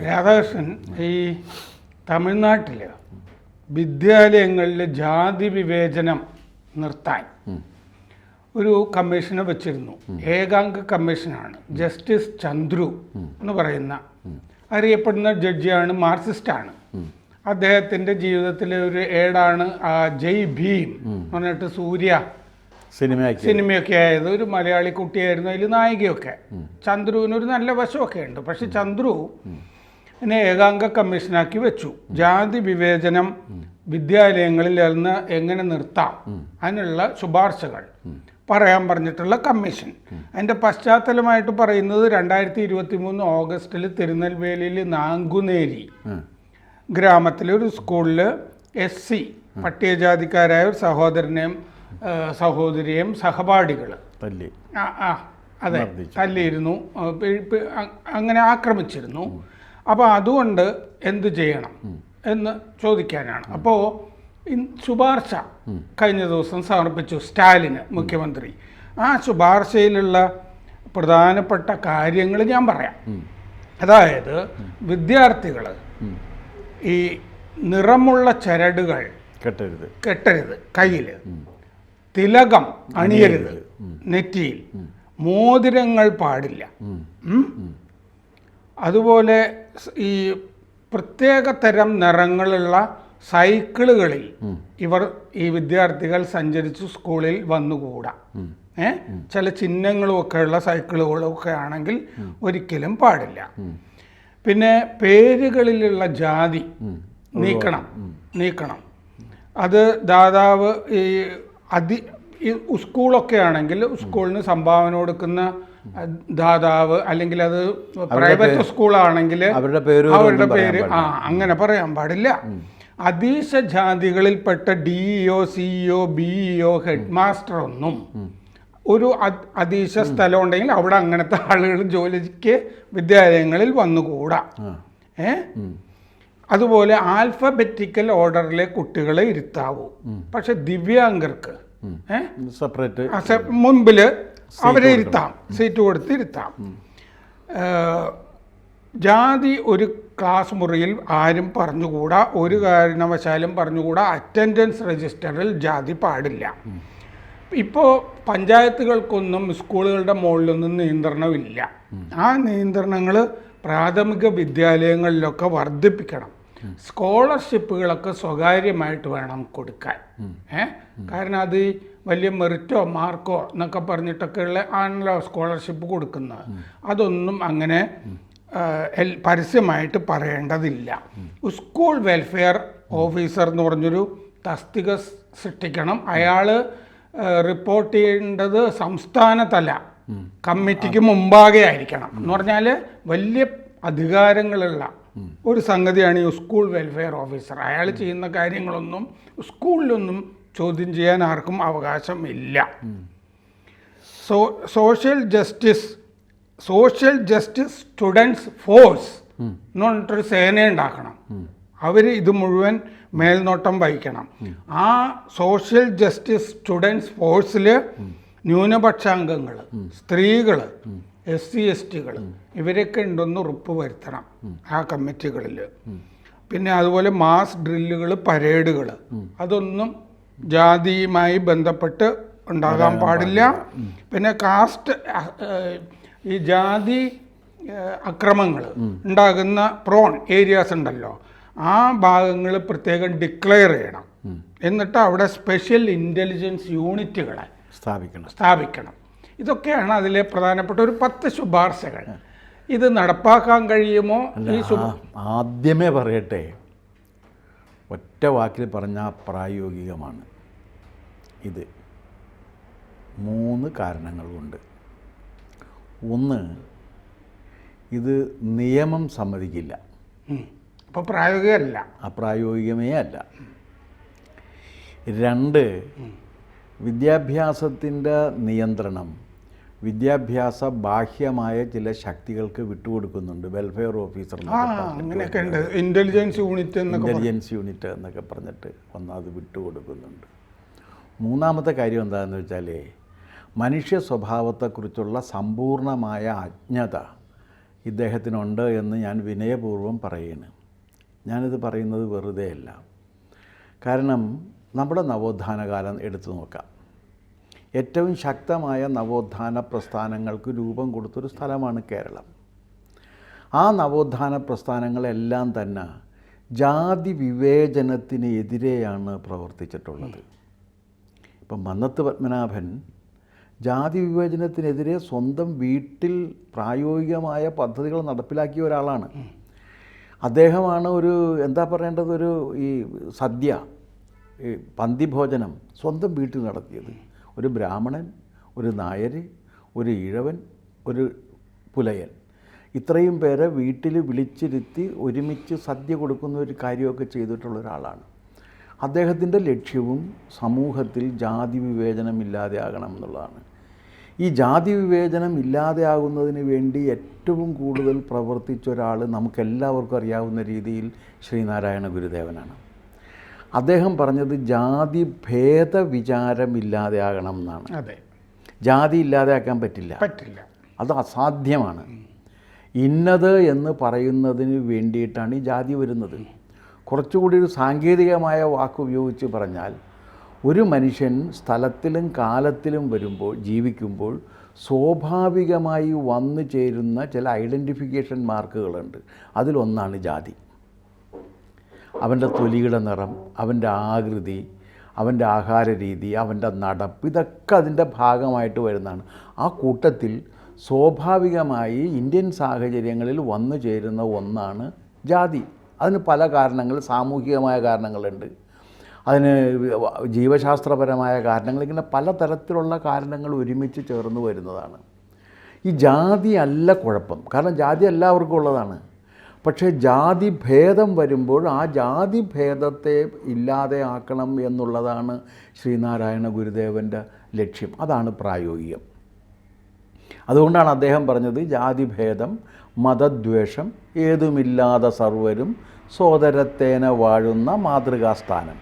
രാധാകൃഷ്ണൻ ഈ തമിഴ്നാട്ടിൽ വിദ്യാലയങ്ങളിൽ ജാതി വിവേചനം നിർത്താൻ ഒരു കമ്മീഷനെ വെച്ചിരുന്നു. ഏകാംഗ കമ്മീഷനാണ്. ജസ്റ്റിസ് ചന്ദ്രു എന്ന് പറയുന്ന അറിയപ്പെടുന്ന ജഡ്ജിയാണ് മാർക്സിസ്റ്റാണ്. അദ്ദേഹത്തിന്റെ ജീവിതത്തിലെ ഒരു ഏടാണ് ആ ജയ് ഭീം എന്ന് പറഞ്ഞിട്ട് സൂര്യ സിനിമ സിനിമയൊക്കെ ആയത്. ഒരു മലയാളി കുട്ടിയായിരുന്നു അതിൽ നായികയൊക്കെ. ചന്ദ്രുവിന് ഒരു നല്ല വശമൊക്കെ ഉണ്ട്. പക്ഷെ ചന്ദ്രു എന്നെ ഏകാംഗ കമ്മീഷനാക്കി വെച്ചു. ജാതി വിവേചനം വിദ്യാലയങ്ങളിൽ നിന്ന് എങ്ങനെ നിർത്താം? അതിനുള്ള ശുപാർശകൾ. പറയാൻ പറഞ്ഞിട്ടുള്ള കമ്മീഷൻ. അതിന്റെ പശ്ചാത്തലമായിട്ട് പറയുന്നത് രണ്ടായിരത്തി ഇരുപത്തി മൂന്ന് ഓഗസ്റ്റിൽ തിരുനെൽവേലിയിൽ നാങ്കുനേരി ഗ്രാമത്തിലെ ഒരു സ്കൂളിൽ എസ് സി പട്ടികജാതിക്കാരായ ഒരു സഹോദരനെയും സഹോദരിയെയും സഹപാഠികൾ തല്ലി. ആ ആ അതെ തല്ലിയിരുന്നു. അങ്ങനെ ആക്രമിച്ചിരുന്നു. അപ്പോൾ അതുകൊണ്ട് എന്ത് ചെയ്യണം എന്ന് ചോദിക്കാനാണ്. അപ്പോൾ ശുപാർശ കഴിഞ്ഞ ദിവസം സമർപ്പിച്ചു സ്റ്റാലിന് മുഖ്യമന്ത്രി. ആ ശുപാർശയിലുള്ള പ്രധാനപ്പെട്ട കാര്യങ്ങൾ ഞാൻ പറയാം. അതായത് വിദ്യാർത്ഥികൾ ഈ നിറമുള്ള ചരടുകൾ കെട്ടരുത്. കെട്ടരുത്. കയ്യിൽ തിലകം അണിയരുത്. നെറ്റിയിൽ. മോതിരങ്ങൾ പാടില്ല. അതുപോലെ ഈ പ്രത്യേക തരം നിറങ്ങളുള്ള സൈക്കിളുകളിൽ ഇവർ ഈ വിദ്യാർത്ഥികൾ സഞ്ചരിച്ച് സ്കൂളിൽ വന്നുകൂടാ. ഏ? ചില ചിഹ്നങ്ങളും ഒക്കെ ഉള്ള സൈക്കിളുകളൊക്കെ ആണെങ്കിൽ ഒരിക്കലും പാടില്ല. പിന്നെ പേരുകളിലുള്ള ജാതി നീക്കണം. നീക്കണം. അത് ദാതാവ് ഈ അതി ഈ സ്കൂളൊക്കെ ആണെങ്കിൽ സ്കൂളിന് സംഭാവന കൊടുക്കുന്ന ദാതാവ് അല്ലെങ്കിൽ അത് പ്രൈവറ്റ് സ്കൂളാണെങ്കിൽ അവരുടെ പേര് അവരുടെ പേര് ആ അങ്ങനെ പറയാൻ പാടില്ല. അതീശ ജാതികളിൽപ്പെട്ട D EO CEO BEO headmaster ഒന്നും ഒരു അതീശ സ്ഥലം ഉണ്ടെങ്കിൽ അവിടെ അങ്ങനത്തെ ആളുകൾ ജോലിക്ക് വിദ്യാലയങ്ങളിൽ വന്നുകൂടാ. ഏ? അതുപോലെ ആൽഫബറ്റിക്കൽ ഓർഡറിലെ കുട്ടികളെ ഇരുത്താവൂ. പക്ഷെ ദിവ്യാംഗർക്ക് സെപ്പറേറ്റ് മുൻപിൽ അവരെ ഇരുത്താം. സീറ്റ് കൊടുത്ത് ഇരുത്താം. ജാതി ഒരു ക്ലാസ് മുറിയിൽ ആരും പറഞ്ഞുകൂടാ ഒരു കാരണവശാലും പറഞ്ഞുകൂടാ അറ്റൻഡൻസ് രജിസ്റ്ററിൽ ജാതി പാടില്ല. ഇപ്പോൾ പഞ്ചായത്തുകൾക്കൊന്നും സ്കൂളുകളുടെ മുകളിലൊന്നും നിയന്ത്രണമില്ല. ആ നിയന്ത്രണങ്ങൾ പ്രാഥമിക വിദ്യാലയങ്ങളിലൊക്കെ വർദ്ധിപ്പിക്കണം. സ്കോളർഷിപ്പുകളൊക്കെ സ്വകാര്യമായിട്ട് വേണം കൊടുക്കാൻ. ഏ? കാരണം അത് വലിയ മെറിറ്റോ മാർക്കോ എന്നൊക്കെ പറഞ്ഞിട്ടൊക്കെ ഉള്ള ആണല്ലോ സ്കോളർഷിപ്പ് കൊടുക്കുന്നത്. അതൊന്നും അങ്ങനെ പരസ്യമായിട്ട് പറയേണ്ടതില്ല. സ്കൂൾ വെൽഫെയർ ഓഫീസർ എന്ന് പറഞ്ഞൊരു തസ്തിക സൃഷ്ടിക്കണം. അയാൾ റിപ്പോർട്ട് ചെയ്യേണ്ടത് സംസ്ഥാന തല കമ്മിറ്റിക്ക് മുമ്പാകെ ആയിരിക്കണം. എന്ന് പറഞ്ഞാൽ വലിയ അധികാരങ്ങളുള്ള ഒരു സംഗതിയാണ് ഈ സ്കൂൾ വെൽഫെയർ ഓഫീസർ. അയാൾ ചെയ്യുന്ന കാര്യങ്ങളൊന്നും സ്കൂളിലൊന്നും ചോദ്യം ചെയ്യാൻ ആർക്കും അവകാശമില്ല. So social justice social justice students force എന്ന് പറഞ്ഞിട്ടൊരു സേന ഉണ്ടാക്കണം. അവർ ഇത് മുഴുവൻ മേൽനോട്ടം വഹിക്കണം. ആ സോഷ്യൽ ജസ്റ്റിസ് സ്റ്റുഡൻസ് ഫോഴ്സിൽ ന്യൂനപക്ഷാംഗങ്ങൾ സ്ത്രീകൾ എസ് സി എസ് ടികൾ ഇവരൊക്കെ ഉണ്ടെന്ന് ഉറപ്പ് വരുത്തണം ആ കമ്മിറ്റികളിൽ പിന്നെ അതുപോലെ മാസ് ഡ്രില്ലുകൾ പരേഡുകൾ അതൊന്നും ജാതിയുമായി ബന്ധപ്പെട്ട് ഉണ്ടാകാൻ പാടില്ല. പിന്നെ കാസ്റ്റ് ഈ ജാതി അക്രമങ്ങൾ ഉണ്ടാകുന്ന പ്രോൺ ഏരിയാസ് ഉണ്ടല്ലോ. ആ ഭാഗങ്ങൾ പ്രത്യേകം ഡിക്ലെയർ ചെയ്യണം. എന്നിട്ട് അവിടെ സ്പെഷ്യൽ ഇന്റലിജൻസ് യൂണിറ്റുകളെ സ്ഥാപിക്കണം. സ്ഥാപിക്കണം. ഇതൊക്കെയാണ് അതിലെ പ്രധാനപ്പെട്ട ഒരു പത്ത് ശുപാർശകൾ. ഇത് നടപ്പാക്കാൻ കഴിയുമോ? ഈ ആദ്യമേ പറയട്ടെ. ഒറ്റ വാക്കിൽ പറഞ്ഞാൽ പ്രായോഗികമാണ്. ഇത് മൂന്ന് കാരണങ്ങളുണ്ട്. ഒന്ന് ഇത് നിയമം സമ്മതിക്കില്ല. അപ്പോൾ പ്രായോഗികമല്ല. അപ്രായോഗികമേ അല്ല. രണ്ട് വിദ്യാഭ്യാസത്തിന്റെ നിയന്ത്രണം വിദ്യാഭ്യാസ ബാഹ്യമായ ചില ശക്തികൾക്ക് വിട്ടുകൊടുക്കുന്നുണ്ട്. Welfare officer intelligence unit intelligence unit എന്നൊക്കെ പറഞ്ഞിട്ട് ഒന്ന് അത് വിട്ടുകൊടുക്കുന്നുണ്ട്. മൂന്നാമത്തെ കാര്യം എന്താണെന്ന് വെച്ചാൽ മനുഷ്യ സ്വഭാവത്തെക്കുറിച്ചുള്ള സമ്പൂർണമായ അജ്ഞത ഇദ്ദേഹത്തിനുണ്ട് എന്ന് ഞാൻ വിനയപൂർവം പറയുന്നു ഞാനിത് പറയുന്നത് വെറുതെയല്ല. കാരണം നമ്മുടെ നവോത്ഥാന കാലം എടുത്തു നോക്കാം. ഏറ്റവും ശക്തമായ നവോത്ഥാന പ്രസ്ഥാനങ്ങൾക്ക് രൂപം കൊടുത്തൊരു സ്ഥലമാണ് കേരളം. ആ നവോത്ഥാന പ്രസ്ഥാനങ്ങളെല്ലാം തന്നെ ജാതി വിവേചനത്തിന് എതിരെയാണ് പ്രവർത്തിച്ചിട്ടുള്ളത്. ഇപ്പം മന്നത്ത് പത്മനാഭൻ ജാതി വിവേചനത്തിനെതിരെ സ്വന്തം വീട്ടിൽ പ്രായോഗികമായ പദ്ധതികൾ നടപ്പിലാക്കിയ ഒരാളാണ്. അദ്ദേഹമാണ് ഒരു എന്താ പറയേണ്ടത്? ഒരു ഈ സദ്യ ഈ പന്തിഭോജനം സ്വന്തം വീട്ടിൽ നടത്തിയത്. ഒരു ബ്രാഹ്മണൻ ഒരു നായർ ഒരു ഇഴവൻ ഒരു പുലയൻ. ഇത്രയും പേരെ വീട്ടിൽ വിളിച്ചിരുത്തി ഒരുമിച്ച് സദ്യ കൊടുക്കുന്ന ഒരു കാര്യമൊക്കെ ചെയ്തിട്ടുള്ള ഒരാളാണ്. അദ്ദേഹത്തിന്റെ ലക്ഷ്യവും സമൂഹത്തിൽ ജാതി വിവേചനം ഇല്ലാതെയാകണം എന്നുള്ളതാണ്. ഈ ജാതി വിവേചനം ഇല്ലാതെയാകുന്നതിന് വേണ്ടി ഏറ്റവും കൂടുതൽ പ്രവർത്തിച്ച ഒരാൾ നമുക്കെല്ലാവർക്കും അറിയാവുന്ന രീതിയിൽ ശ്രീനാരായണ ഗുരുദേവനാണ്. അദ്ദേഹം പറഞ്ഞത് ജാതി ഭേദ വിചാരമില്ലാതെ ആകണം എന്നാണ്. അതെ. ജാതി ഇല്ലാതെ ആക്കാൻ പറ്റില്ല. പറ്റില്ല. അത് അസാധ്യമാണ്. ഇന്നത് എന്ന് പറയുന്നതിന് വേണ്ടിയിട്ടാണ് ഈ ജാതി വരുന്നത്. കുറച്ചുകൂടി ഒരു സാങ്കേതികമായ വാക്ക് ഉപയോഗിച്ച് പറഞ്ഞാൽ ഒരു മനുഷ്യൻ സ്ഥലത്തിലും കാലത്തിലും വരുമ്പോൾ ജീവിക്കുമ്പോൾ സ്വാഭാവികമായി വന്നു ചേരുന്ന ചില ഐഡന്റിഫിക്കേഷൻ മാർക്കുകളുണ്ട്. അതിലൊന്നാണ് ജാതി. അവന്റെ തൊലിയുടെ നിറം അവന്റെ ആകൃതി അവന്റെ ആഹാര രീതി അവന്റെ നടപ്പ് ഇതൊക്കെ അതിന്റെ ഭാഗമായിട്ട് വരുന്നതാണ്. ആ കൂട്ടത്തിൽ സ്വാഭാവികമായി ഇന്ത്യൻ സാഹചര്യങ്ങളിൽ വന്നു ചേരുന്ന ഒന്നാണ് ജാതി. അതിന് പല കാരണങ്ങൾ സാമൂഹികമായ കാരണങ്ങളുണ്ട്. അതിന് ജീവശാസ്ത്രപരമായ കാരണങ്ങൾ ഇങ്ങനെ പലതരത്തിലുള്ള കാരണങ്ങൾ ഒരുമിച്ച് ചേർന്ന് വരുന്നതാണ്. ഈ ജാതി അല്ല കുഴപ്പം. കാരണം ജാതി എല്ലാവർക്കും ഉള്ളതാണ്. പക്ഷേ ജാതി ഭേദം വരുമ്പോൾ ആ ജാതി ഭേദത്തെ ഇല്ലാതെ ആക്കണം എന്നുള്ളതാണ് ശ്രീനാരായണ ഗുരുദേവന്റെ ലക്ഷ്യം. അതാണ് പ്രായോഗികം. അതുകൊണ്ടാണ് അദ്ദേഹം പറഞ്ഞത് ജാതിഭേദം മതദ്വേഷം ഏതുമില്ലാതെ സർവരും സോദരത്തേന വാഴുന്ന മാതൃകാസ്ഥാനം.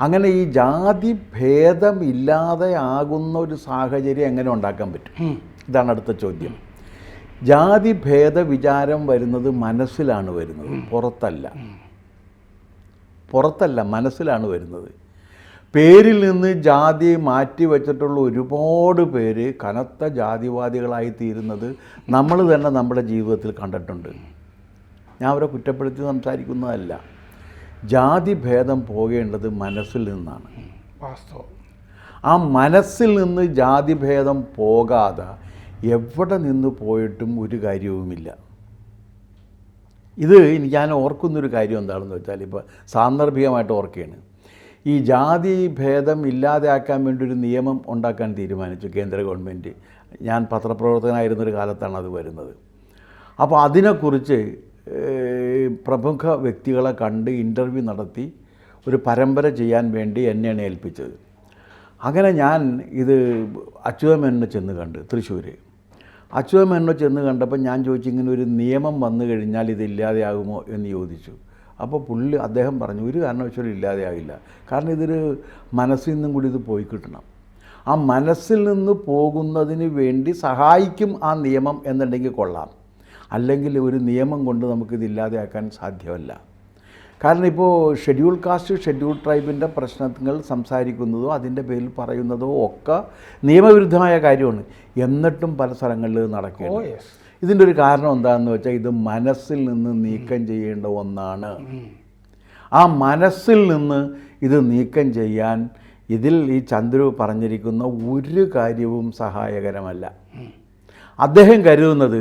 അങ്ങനെ ഈ ജാതി ഭേദം ഇല്ലാതെ ആകുന്ന ഒരു സാഹചര്യം എങ്ങനെ ഉണ്ടാക്കാൻ പറ്റും? ഇതാണ് അടുത്ത ചോദ്യം. ജാതി ഭേദ വിചാരം വരുന്നത് മനസ്സിലാണ് വരുന്നത്. പുറത്തല്ല. പുറത്തല്ല മനസ്സിലാണ് വരുന്നത്. പേരിൽ നിന്ന് ജാതി മാറ്റി വച്ചിട്ടുള്ള ഒരുപാട് പേര് കനത്ത ജാതിവാദികളായി തീരുന്നത് നമ്മൾ തന്നെ നമ്മുടെ ജീവിതത്തിൽ കണ്ടിട്ടുണ്ട്. ഞാൻ അവരെ കുറ്റപ്പെടുത്തി സംസാരിക്കുന്നതല്ല. ജാതി ഭേദം പോകേണ്ടത് മനസ്സിൽ നിന്നാണ്. വാസ്തവം. ആ മനസ്സിൽ നിന്ന് ജാതിഭേദം പോകാതെ എവിടെ നിന്ന് പോയിട്ടും ഒരു കാര്യവുമില്ല. ഇത് ഞാൻ ഓർക്കുന്നൊരു കാര്യം എന്താണെന്ന് വെച്ചാൽ ഇപ്പോൾ സാന്ദർഭികമായിട്ട് ഓർക്കുകയാണ്. ഈ ജാതി ഭേദം ഇല്ലാതെയാക്കാൻ വേണ്ടി ഒരു നിയമം ഉണ്ടാക്കാൻ തീരുമാനിച്ചു കേന്ദ്ര ഗവൺമെന്റ് ഞാൻ പത്രപ്രവർത്തകനായിരുന്നൊരു കാലത്താണ് അത് വരുന്നത്. അപ്പോൾ അതിനെക്കുറിച്ച് പ്രമുഖ വ്യക്തികളെ കണ്ട് ഇന്റർവ്യൂ നടത്തി ഒരു പരമ്പര ചെയ്യാൻ വേണ്ടി എന്നെയാണ് ഏൽപ്പിച്ചത്. അങ്ങനെ ഞാൻ ഇത് അച്യുതമേനെ ചെന്ന് കണ്ട് തൃശ്ശൂർ അച്യുതമേനെ ചെന്ന് കണ്ടപ്പോൾ ഞാൻ ചോദിച്ചു ഇങ്ങനെ ഒരു നിയമം വന്നു കഴിഞ്ഞാൽ ഇതില്ലാതെയാകുമോ എന്ന് ചോദിച്ചു. അപ്പോൾ പുള്ളി അദ്ദേഹം പറഞ്ഞു ഒരു കാരണവശാലും ഇല്ലാതെയാകില്ല. കാരണം ഇതൊരു മനസ്സിൽ നിന്നും കൂടി ഇത് പോയി കിട്ടണം. ആ മനസ്സിൽ നിന്ന് പോകുന്നതിന് വേണ്ടി സഹായിക്കും ആ നിയമം എന്നുണ്ടെങ്കിൽ കൊള്ളാം. അല്ലെങ്കിൽ ഒരു നിയമം കൊണ്ട് നമുക്കിതില്ലാതെയാക്കാൻ സാധ്യമല്ല. കാരണം ഇപ്പോൾ ഷെഡ്യൂൾ കാസ്റ്റ് ഷെഡ്യൂൾ ട്രൈബിന്റെ പ്രശ്നങ്ങൾ സംസാരിക്കുന്നതോ അതിന്റെ പേരിൽ പറയുന്നതോ ഒക്കെ നിയമവിരുദ്ധമായ കാര്യമാണ്. എന്നിട്ടും പല സ്ഥലങ്ങളിൽ നടക്കുകയാണ്. ഇതിന്റെ ഒരു കാരണം എന്താണെന്ന് വെച്ചാൽ ഇത് മനസ്സിൽ നിന്ന് നീക്കം ചെയ്യേണ്ട ഒന്നാണ്. ആ മനസ്സിൽ നിന്ന് ഇത് നീക്കം ചെയ്യാൻ ഇതിൽ ഈ ചന്ദ്രു പറഞ്ഞിരിക്കുന്ന ഒരു കാര്യവും സഹായകരമല്ല. അദ്ദേഹം കരുതുന്നത്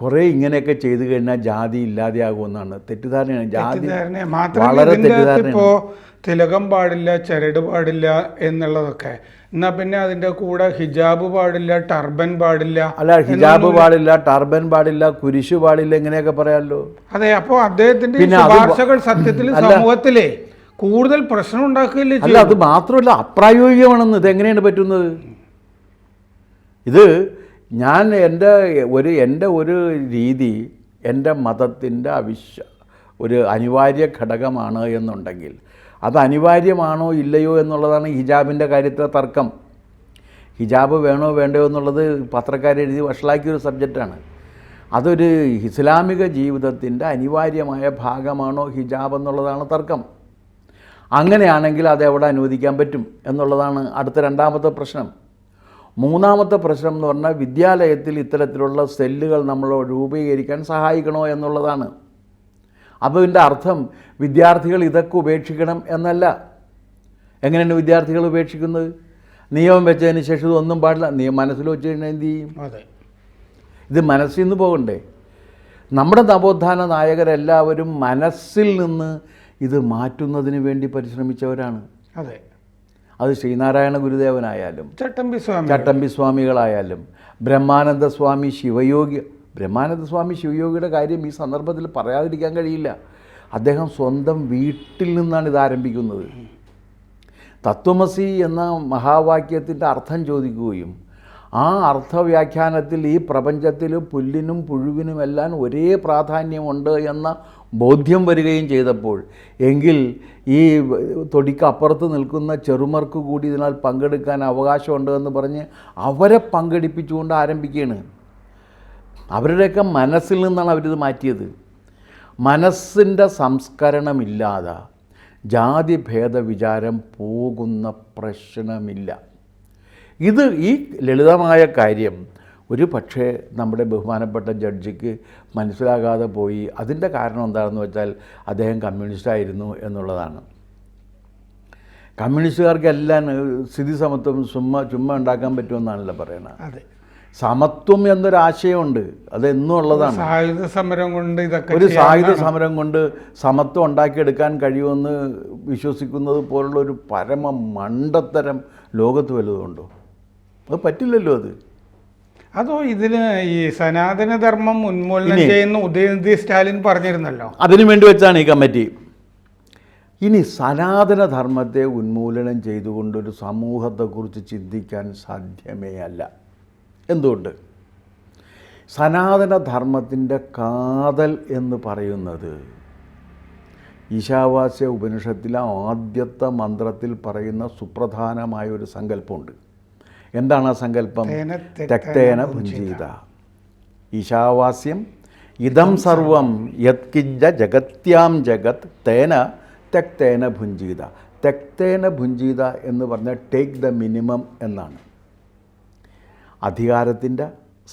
കുറേ ഇങ്ങനെയൊക്കെ ചെയ്തു കഴിഞ്ഞാൽ ജാതി ഇല്ലാതെയാകുമെന്നാണ് തെറ്റിദ്ധാരണയാണ്. ജാതി വളരെ തെറ്റിദ്ധാരണ തിലകം പാടില്ല ചരട് പാടില്ല എന്നുള്ളതൊക്കെ. എന്നാ പിന്നെ അതിന്റെ കൂടെ ഹിജാബ് പാടില്ല ടർബൻ പാടില്ല അല്ല ഹിജാബ് പാടില്ല ടർബൻ പാടില്ല കുരിശു പാടില്ല ഇങ്ങനെയൊക്കെ പറയാമല്ലോ. അതെ അപ്പോ അദ്ദേഹത്തിന്റെ ശുപാർശകൾ സത്യത്തിൽ സമൂഹത്തിലേ സമൂഹത്തിലെ കൂടുതൽ പ്രശ്നം ഉണ്ടാക്കുകയല്ലേ അല്ല അത് മാത്രമല്ല അപ്രായോഗികമാണെന്ന് ഇത് എങ്ങനെയാണ് പറ്റുന്നത്? ഇത് ഞാൻ എന്റെ ഒരു എന്റെ ഒരു രീതി എന്റെ മതത്തിന്റെ അവിശ്വ ഒരു അനിവാര്യ ഘടകമാണ് എന്നുണ്ടെങ്കിൽ അത് അനിവാര്യമാണോ ഇല്ലയോ എന്നുള്ളതാണ് ഹിജാബിന്റെ കാര്യത്തിലെ തർക്കം. ഹിജാബ് വേണോ വേണ്ടയോ എന്നുള്ളത് പത്രക്കാരെഴുതി വഷളാക്കിയൊരു സബ്ജക്റ്റാണ്. അതൊരു ഇസ്ലാമിക ജീവിതത്തിന്റെ അനിവാര്യമായ ഭാഗമാണോ ഹിജാബ് എന്നുള്ളതാണ് തർക്കം. അങ്ങനെയാണെങ്കിൽ അത് എവിടെ അനുവദിക്കാൻ പറ്റും എന്നുള്ളതാണ് അടുത്ത രണ്ടാമത്തെ പ്രശ്നം. മൂന്നാമത്തെ പ്രശ്നം എന്ന് പറഞ്ഞാൽ വിദ്യാലയത്തിൽ ഇത്തരത്തിലുള്ള സെല്ലുകൾ നമ്മൾ രൂപീകരിക്കാൻ സഹായിക്കണോ എന്നുള്ളതാണ്. അപ്പോൾ ഇതിന്റെ അർത്ഥം വിദ്യാർത്ഥികൾ ഇതൊക്കെ ഉപേക്ഷിക്കണം എന്നല്ല. എങ്ങനെയാണ് വിദ്യാർത്ഥികൾ ഉപേക്ഷിക്കുന്നത്? നിയമം വെച്ചതിന് ശേഷം ഇതൊന്നും പാടില്ല. നിയമം മനസ്സിൽ വെച്ച് കഴിഞ്ഞാൽ എന്ത് ചെയ്യും? അതെ. ഇത് മനസ്സിൽ നിന്ന് പോകണ്ടേ? നമ്മുടെ നവോത്ഥാന നായകരെല്ലാവരും മനസ്സിൽ നിന്ന് ഇത് മാറ്റുന്നതിന് വേണ്ടി പരിശ്രമിച്ചവരാണ്. അതെ. അത് ശ്രീനാരായണ ഗുരുദേവനായാലും ചട്ടമ്പി സ്വാമി ചട്ടമ്പി സ്വാമികളായാലും ബ്രഹ്മാനന്ദ സ്വാമി ശിവയോഗി ബ്രഹ്മാനന്ദ സ്വാമി ശിവയോഗിയുടെ കാര്യം ഈ സന്ദർഭത്തിൽ പറയാതിരിക്കാൻ കഴിയില്ല. അദ്ദേഹം സ്വന്തം വീട്ടിൽ നിന്നാണ് ഇത് ആരംഭിക്കുന്നത്. തത്വമസി എന്ന മഹാവാക്യത്തിന്റെ അർത്ഥം ചോദിക്കുകയും ആ അർത്ഥവ്യാഖ്യാനത്തിൽ ഈ പ്രപഞ്ചത്തിൽ പുല്ലിനും പുഴുവിനുമെല്ലാം ഒരേ പ്രാധാന്യമുണ്ട് എന്ന ബോധ്യം വരികയും ചെയ്തപ്പോൾ എങ്കിൽ ഈ തൊടിക്ക് അപ്പുറത്ത് നിൽക്കുന്ന ചെറുമർക്ക് കൂടി ഇതിനാൽ പങ്കെടുക്കാൻ അവകാശമുണ്ട് എന്ന് പറഞ്ഞ് അവരെ പങ്കെടുപ്പിച്ചുകൊണ്ട് ആരംഭിക്കുകയാണ്. അവരുടെയൊക്കെ മനസ്സിൽ നിന്നാണ് അവരിത് മാറ്റിയത്. മനസ്സിന്റെ സംസ്കരണമില്ലാതെ ജാതി ഭേദവിചാരം പോകുന്ന പ്രശ്നമില്ല. ഇത് ഈ ലളിതമായ കാര്യം ഒരു പക്ഷേ നമ്മുടെ ബഹുമാനപ്പെട്ട ജഡ്ജിക്ക് മനസ്സിലാകാതെ പോയി. അതിന്റെ കാരണം എന്താണെന്ന് വെച്ചാൽ അദ്ദേഹം കമ്മ്യൂണിസ്റ്റായിരുന്നു എന്നുള്ളതാണ്. കമ്മ്യൂണിസ്റ്റുകാർക്കെല്ലാം സ്ഥിതി സമത്വം ചുമ്മാ ചുമ്മാ ഉണ്ടാക്കാൻ പറ്റുമെന്നാണല്ലോ പറയുന്നത് അതെ. സമത്വം എന്നൊരാശയമുണ്ട്. അതെന്നും ഉള്ളതാണ്. സായുധ സമരം കൊണ്ട് ഇതൊക്കെ ഒരു സായുധ സമരം കൊണ്ട് സമത്വം ഉണ്ടാക്കിയെടുക്കാൻ കഴിയുമെന്ന് വിശ്വസിക്കുന്നത് പോലുള്ള ഒരു പരമ മണ്ടത്തരം ലോകത്ത് വലുതുണ്ടോ അത് പറ്റില്ലല്ലോ അത്. അതോ ഇതിന് ഈ സനാതനധർമ്മം ഉന്മൂലനം ചെയ്യുന്ന ഉദയനിധി സ്റ്റാലിൻ പറഞ്ഞിരുന്നല്ലോ? അതിനു വേണ്ടി വെച്ചാണ് ഈ കമ്മിറ്റി. ഇനി സനാതനധർമ്മത്തെ ഉന്മൂലനം ചെയ്തുകൊണ്ടൊരു സമൂഹത്തെക്കുറിച്ച് ചിന്തിക്കാൻ സാധ്യമേ അല്ല. എന്തുകൊണ്ട്? സനാതനധർമ്മത്തിന്റെ കാതൽ എന്ന് പറയുന്നത് ഈശാവാസ്യ ഉപനിഷത്തിലെ ആദ്യത്തെ മന്ത്രത്തിൽ പറയുന്ന സുപ്രധാനമായ ഒരു സങ്കല്പമുണ്ട്. എന്താണ് ആ സങ്കല്പം? തേന തെക്തേന ഭുഞ്ചീത ഈശാവാസ്യം. ഇതം സർവം യത്കിഞ്ച ജഗത്യാം ജഗത് തേന തെക്തേന ഭുഞ്ചീത. തെക്തേന ഭുഞ്ചീത എന്ന് പറഞ്ഞാൽ ടേക്ക് ദ മിനിമം എന്നാണ്. അധികാരത്തിന്റെ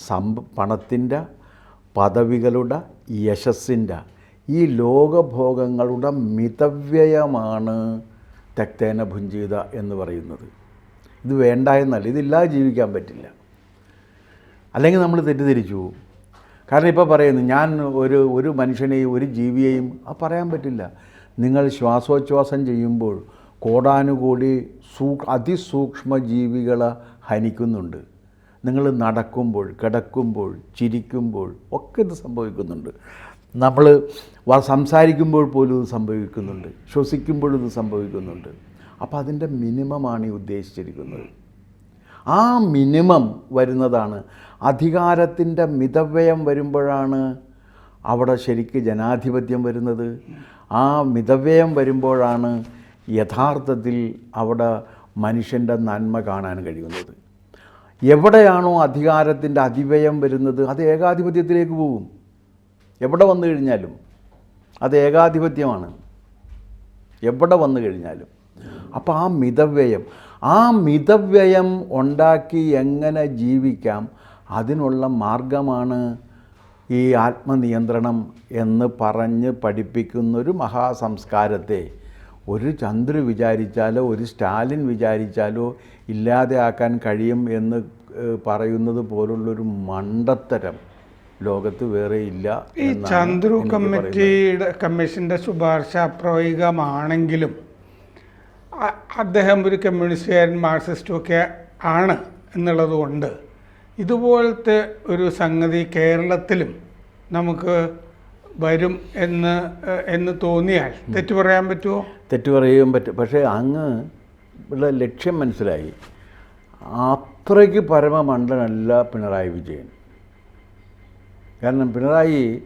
സമ്പ പണത്തിന്റെ പദവികളുടെ യശസ്സിന്റെ ഈ ലോകഭോഗങ്ങളുടെ മിതവ്യയമാണ് തെക്തേന ഭുഞ്ചീത എന്ന് പറയുന്നത്. ഇത് വേണ്ട എന്നല്ല ഇതില്ലാതെ ജീവിക്കാൻ പറ്റില്ല. അല്ലെങ്കിൽ നമ്മൾ തെറ്റിദ്ധരിച്ചു കാരണം ഇപ്പോൾ പറയുന്നു ഞാൻ ഒരു ഒരു മനുഷ്യനെയും ഒരു ജീവിയെയും ആ പറയാൻ പറ്റില്ല. നിങ്ങൾ ശ്വാസോച്ഛ്വാസം ചെയ്യുമ്പോൾ കോടാനുകൂടി സൂ അതിസൂക്ഷ്മ ജീവികളെ ഹനിക്കുന്നുണ്ട്. നിങ്ങൾ നടക്കുമ്പോൾ കിടക്കുമ്പോൾ ചിരിക്കുമ്പോൾ ഒക്കെ ഇത് സംഭവിക്കുന്നുണ്ട്. നമ്മൾ സംസാരിക്കുമ്പോൾ പോലും ഇത് സംഭവിക്കുന്നുണ്ട്. ശ്വസിക്കുമ്പോഴും ഇത് സംഭവിക്കുന്നുണ്ട്. അപ്പോൾ അതിന്റെ മിനിമമാണ് ഈ ഉദ്ദേശിച്ചിരിക്കുന്നത്. ആ മിനിമം വരുന്നതാണ്. അധികാരത്തിന്റെ മിതവ്യയം വരുമ്പോഴാണ് അവിടെ ശരിക്ക് ജനാധിപത്യം വരുന്നത്. ആ മിതവ്യയം വരുമ്പോഴാണ് യഥാർത്ഥത്തിൽ അവിടെ മനുഷ്യന്റെ നന്മ കാണാൻ കഴിയുന്നത്. എവിടെയാണോ അധികാരത്തിന്റെ അതിവ്യയം വരുന്നത് അത് ഏകാധിപത്യത്തിലേക്ക് പോകും എവിടെ വന്നു കഴിഞ്ഞാലും അത് ഏകാധിപത്യമാണ്. എവിടെ വന്നു കഴിഞ്ഞാലും. അപ്പോൾ ആ മിതവ്യയം ആ മിതവ്യയം ഉണ്ടാക്കി എങ്ങനെ ജീവിക്കാം? അതിനുള്ള മാർഗമാണ് ഈ ആത്മനിയന്ത്രണം എന്ന് പറഞ്ഞ് പഠിപ്പിക്കുന്നൊരു മഹാസംസ്കാരത്തെ. ഒരു ചന്ദ്രു വിചാരിച്ചാലോ ഒരു സ്റ്റാലിൻ വിചാരിച്ചാലോ ഇല്ലാതെയാക്കാൻ കഴിയും എന്ന് പറയുന്നത് പോലുള്ളൊരു മണ്ടത്തരം ലോകത്ത് വേറെ ഇല്ല ഈ ചന്ദ്രു കമ്മിറ്റിയുടെ കമ്മീഷന്റെ ശുപാർശ അപ്രായോഗികമാണെങ്കിലും അദ്ദേഹം ഒരു കമ്മ്യൂണിസ്റ്റുകാരൻ മാർക്സിസ്റ്റും ഒക്കെ ആണ് എന്നുള്ളതുകൊണ്ട് ഇതുപോലത്തെ ഒരു സംഗതി കേരളത്തിലും നമുക്ക് വരും എന്ന് എന്ന് തോന്നിയാൽ തെറ്റ് പറയാൻ പറ്റുമോ തെറ്റ് പറയാൻ പറ്റും പക്ഷേ അങ്ങ് ഉള്ള ലക്ഷ്യം മനസ്സിലായി. അത്രയ്ക്ക് പരമമണ്ഡനല്ല പിണറായി വിജയൻ. കാരണം പിണറായി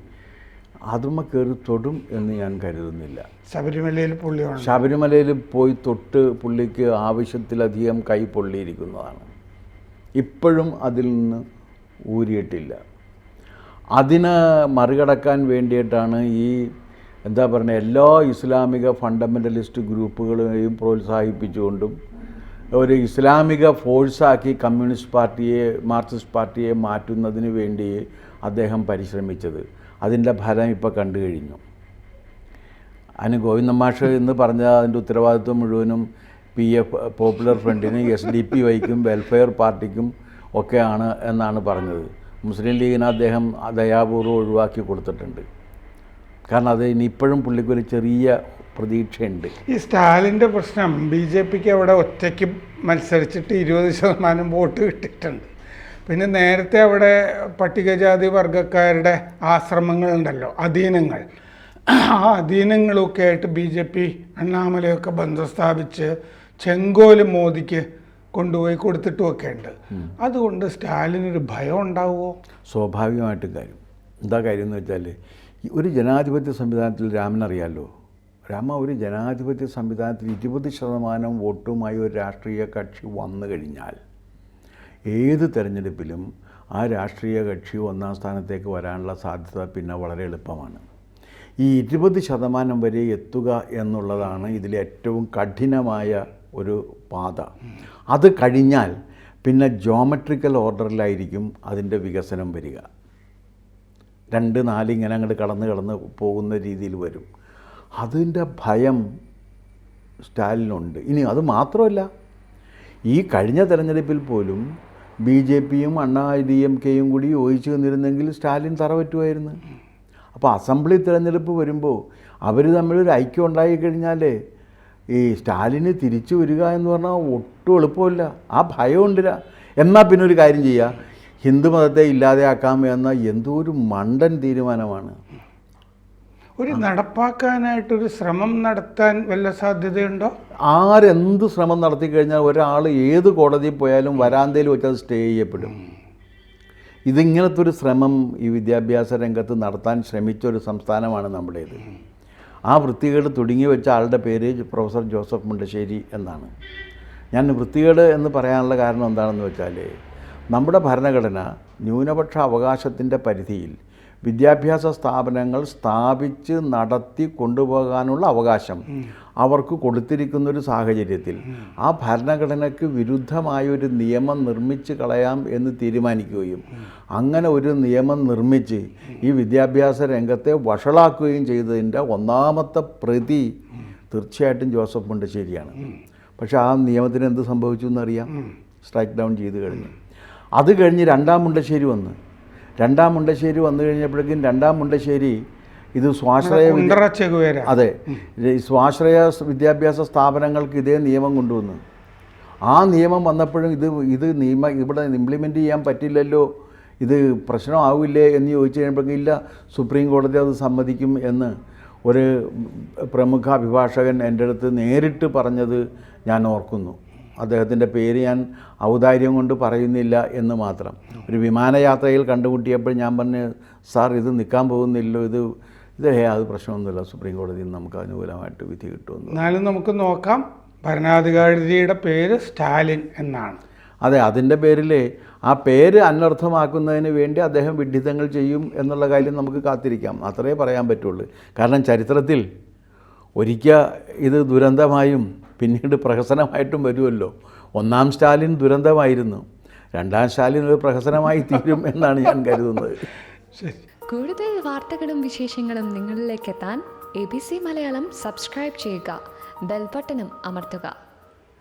അതുമ്മ കയറി തൊടും എന്ന് ഞാൻ കരുതുന്നില്ല. ശബരിമലയിൽ പുള്ളി ശബരിമലയിൽ പോയി തൊട്ട് പുള്ളിക്ക് ആവശ്യത്തിലധികം കൈ പൊള്ളിയിരിക്കുന്നതാണ്. ഇപ്പോഴും അതിൽ നിന്ന് ഊരിയിട്ടില്ല. അതിന് മറികടക്കാൻ വേണ്ടിയിട്ടാണ് ഈ എന്താ പറയുക എല്ലാ ഇസ്ലാമിക ഫണ്ടമെന്റലിസ്റ്റ് ഗ്രൂപ്പുകളെയും പ്രോത്സാഹിപ്പിച്ചുകൊണ്ടും ഒരു ഇസ്ലാമിക ഫോഴ്സാക്കി കമ്മ്യൂണിസ്റ്റ് പാർട്ടിയെ മാർക്സിസ്റ്റ് പാർട്ടിയെ മാറ്റുന്നതിന് വേണ്ടി അദ്ദേഹം പരിശ്രമിച്ചത്. അതിന്റെ ഫലം ഇപ്പോൾ കണ്ടു കഴിഞ്ഞു. അതിന് ഗോവിന്ദ മാഷ് എന്ന് പറഞ്ഞ അതിന്റെ ഉത്തരവാദിത്വം മുഴുവനും പി എഫ് പോപ്പുലർ ഫ്രണ്ടിനും എസ് ഡി പി വൈക്കും വെൽഫെയർ പാർട്ടിക്കും ഒക്കെയാണ് എന്നാണ് പറഞ്ഞത്. മുസ്ലിം ലീഗിന് അദ്ദേഹം ദയാപൂർവം ഒഴിവാക്കി കൊടുത്തിട്ടുണ്ട്. കാരണം അത് ഇനി ഇപ്പോഴും പുള്ളിക്കൊരു ചെറിയ പ്രതീക്ഷയുണ്ട്. ഈ സ്റ്റാലിന്റെ പ്രശ്നം ബി ജെ പിക്ക് അവിടെ ഒറ്റയ്ക്ക് മത്സരിച്ചിട്ട് ഇരുപത് ശതമാനം വോട്ട് കിട്ടിയിട്ടുണ്ട്. പിന്നെ നേരത്തെ അവിടെ പട്ടികജാതി വർഗക്കാരുടെ ആശ്രമങ്ങളുണ്ടല്ലോ അധീനങ്ങൾ. ആ അധീനങ്ങളൊക്കെ ആയിട്ട് ബി ജെ പി അണ്ണാമലയൊക്കെ ബന്ധം സ്ഥാപിച്ച് ചെങ്കോൽ മോദിക്ക് കൊണ്ടുപോയി കൊടുത്തിട്ടുമൊക്കെ ഉണ്ട് അതുകൊണ്ട് സ്റ്റാലിനൊരു ഭയം ഉണ്ടാവുമോ? സ്വാഭാവികമായിട്ടും കാര്യം. എന്താ കാര്യം എന്ന് വെച്ചാൽ ഒരു ജനാധിപത്യ സംവിധാനത്തിൽ രാമനറിയാലോ രാമ ഒരു ജനാധിപത്യ സംവിധാനത്തിൽ ഇരുപത് ശതമാനം വോട്ടുമായി ഒരു രാഷ്ട്രീയ കക്ഷി വന്നു കഴിഞ്ഞാൽ ഏത് തെരഞ്ഞെടുപ്പിലും ആ രാഷ്ട്രീയ കക്ഷി ഒന്നാം സ്ഥാനത്തേക്ക് വരാനുള്ള സാധ്യത പിന്നെ വളരെ എളുപ്പമാണ്. ഈ ഇരുപത് ശതമാനം വരെ എത്തുക എന്നുള്ളതാണ് ഇതിലെ ഏറ്റവും കഠിനമായ ഒരു പാത. അത് കഴിഞ്ഞാൽ പിന്നെ ജോമെട്രിക്കൽ ഓർഡറിലായിരിക്കും അതിന്റെ വികസനം വരിക. രണ്ട് നാല് ഇങ്ങനെ അങ്ങോട്ട് കടന്ന് കടന്ന് പോകുന്ന രീതിയിൽ വരും. അതിന്റെ ഭയം സ്റ്റാലിനുണ്ട്. ഇനി അത് മാത്രമല്ല ഈ കഴിഞ്ഞ തെരഞ്ഞെടുപ്പിൽ പോലും ബി ജെ പിയും അണ്ണാ ഡി എം കെയും കൂടി യോജിച്ചു നിന്നിരുന്നെങ്കിൽ സ്റ്റാലിൻ തറ പറ്റുമായിരുന്നു അപ്പോൾ അസംബ്ലി തിരഞ്ഞെടുപ്പ് വരുമ്പോൾ അവർ തമ്മിലൊരു ഐക്യം ഉണ്ടായി കഴിഞ്ഞാൽ ഈ സ്റ്റാലിന് തിരിച്ചു വരിക എന്ന് പറഞ്ഞാൽ ഒട്ടും എളുപ്പമില്ല. ആ ഭയം ഉണ്ടില്ല എന്നാൽ പിന്നെ ഒരു കാര്യം ചെയ്യുക ഹിന്ദുമതത്തെ ഇല്ലാതെയാക്കാം എന്ന എന്തോ ഒരു മണ്ടൻ തീരുമാനമാണ്. ഒരു നടപ്പാക്കാനായിട്ടൊരു ശ്രമം നടത്താൻ വല്ല സാധ്യതയുണ്ടോ? ആരെന്ത് ശ്രമം നടത്തി കഴിഞ്ഞാൽ ഒരാൾ ഏത് കോടതിയിൽ പോയാലും വരാന്തയിൽ വെച്ച് അത് സ്റ്റേ ചെയ്യപ്പെടും. ഇതിങ്ങനത്തെ ഒരു ശ്രമം ഈ വിദ്യാഭ്യാസ രംഗത്ത് നടത്താൻ ശ്രമിച്ച ഒരു സംസ്ഥാനമാണ് നമ്മുടേത്. ആ വൃത്തികേട് തുടങ്ങി വെച്ച ആളുടെ പേര് പ്രൊഫസർ ജോസഫ് മുണ്ടശ്ശേരി എന്നാണ്. ഞാൻ വൃത്തികേട് എന്ന് പറയാനുള്ള കാരണം എന്താണെന്ന് വെച്ചാൽ നമ്മുടെ ഭരണഘടന ന്യൂനപക്ഷ അവകാശത്തിന്റെ പരിധിയിൽ വിദ്യാഭ്യാസ സ്ഥാപനങ്ങൾ സ്ഥാപിച്ച് നടത്തി കൊണ്ടുപോകാനുള്ള അവകാശം അവർക്ക് കൊടുത്തിരിക്കുന്ന ഒരു സാഹചര്യത്തിൽ ആ ഭരണഘടനയ്ക്ക് വിരുദ്ധമായൊരു നിയമം നിർമ്മിച്ച് കളയാം എന്ന് തീരുമാനിക്കുകയും അങ്ങനെ ഒരു നിയമം നിർമ്മിച്ച് ഈ വിദ്യാഭ്യാസ രംഗത്തെ വഷളാക്കുകയും ചെയ്തതിന്റെ ഒന്നാമത്തെ പ്രതി തീർച്ചയായിട്ടും ജോസഫ് മുണ്ടശ്ശേരിയാണ്. പക്ഷേ ആ നിയമത്തിന് എന്ത് സംഭവിച്ചു എന്നറിയാം? സ്ട്രൈക്ക് ഡൗൺ ചെയ്ത് കഴിഞ്ഞു. അത് കഴിഞ്ഞ് രണ്ടാം മുണ്ടശ്ശേരി വന്ന് രണ്ടാം മുണ്ടശ്ശേരി വന്നു കഴിഞ്ഞപ്പോഴേക്കും രണ്ടാം മുണ്ടശ്ശേരി ഇത് സ്വാശ്രയ അതെ. സ്വാശ്രയ വിദ്യാഭ്യാസ സ്ഥാപനങ്ങൾക്ക് ഇതേ നിയമം കൊണ്ടുവന്നു. ആ നിയമം വന്നപ്പോഴും ഇത് ഇത് നിയമ ഇവിടെ ഇംപ്ലിമെന്റ് ചെയ്യാൻ പറ്റില്ലല്ലോ. ഇത് പ്രശ്നമാവില്ലേ എന്ന് ചോദിച്ചു കഴിയുമ്പോഴേക്കും ഇല്ല സുപ്രീം കോടതി അത് സമ്മതിക്കും എന്ന് ഒരു പ്രമുഖ അഭിഭാഷകൻ എന്റെ അടുത്ത് നേരിട്ട് പറഞ്ഞത് ഞാൻ ഓർക്കുന്നു. അദ്ദേഹത്തിന്റെ പേര് ഞാൻ ഔദാര്യം കൊണ്ട് പറയുന്നില്ല എന്ന് മാത്രം. ഒരു വിമാനയാത്രയിൽ കണ്ടുമുട്ടിയപ്പോൾ ഞാൻ പറഞ്ഞു സാർ ഇത് നിൽക്കാൻ പോകുന്നില്ലോ ഇത് ഇത് ഹേ അത് പ്രശ്നമൊന്നുമില്ല സുപ്രീം കോടതിയിൽ നിന്ന് നമുക്ക് അനുകൂലമായിട്ട് വിധി കിട്ടുമെന്ന്. എന്നാലും നമുക്ക് നോക്കാം ഭരണാധികാരിയുടെ പേര് സ്റ്റാലിൻ എന്നാണ്. അതെ അതിന്റെ പേരിൽ ആ പേര് അനർത്ഥമാക്കുന്നതിന് വേണ്ടി അദ്ദേഹം വിഡ്ഢിത്തങ്ങൾ ചെയ്യും എന്നുള്ള കാര്യം നമുക്ക് കാത്തിരിക്കാം. അത്രേ പറയാൻ പറ്റുള്ളൂ. കാരണം ചരിത്രത്തിൽ ഒരിക്കൽ ഇത് ദുരന്തമായും പിന്നീട് പ്രഹസനമായിട്ടും വരുമല്ലോ. ഒന്നാം സ്റ്റാലിൻ ദുരന്തമായിരുന്നു. രണ്ടാം സ്റ്റാലിൻ ഒരു പ്രഹസനമായി തീരും എന്നാണ് ഞാൻ കരുതുന്നത്. ശരി. കൂടുതൽ വാർത്തകളും വിശേഷങ്ങളും നിങ്ങളിലേക്ക് എത്താൻ A B C Malayalam subscribe ചെയ്യുക. ബെൽബട്ടനും അമർത്തുക.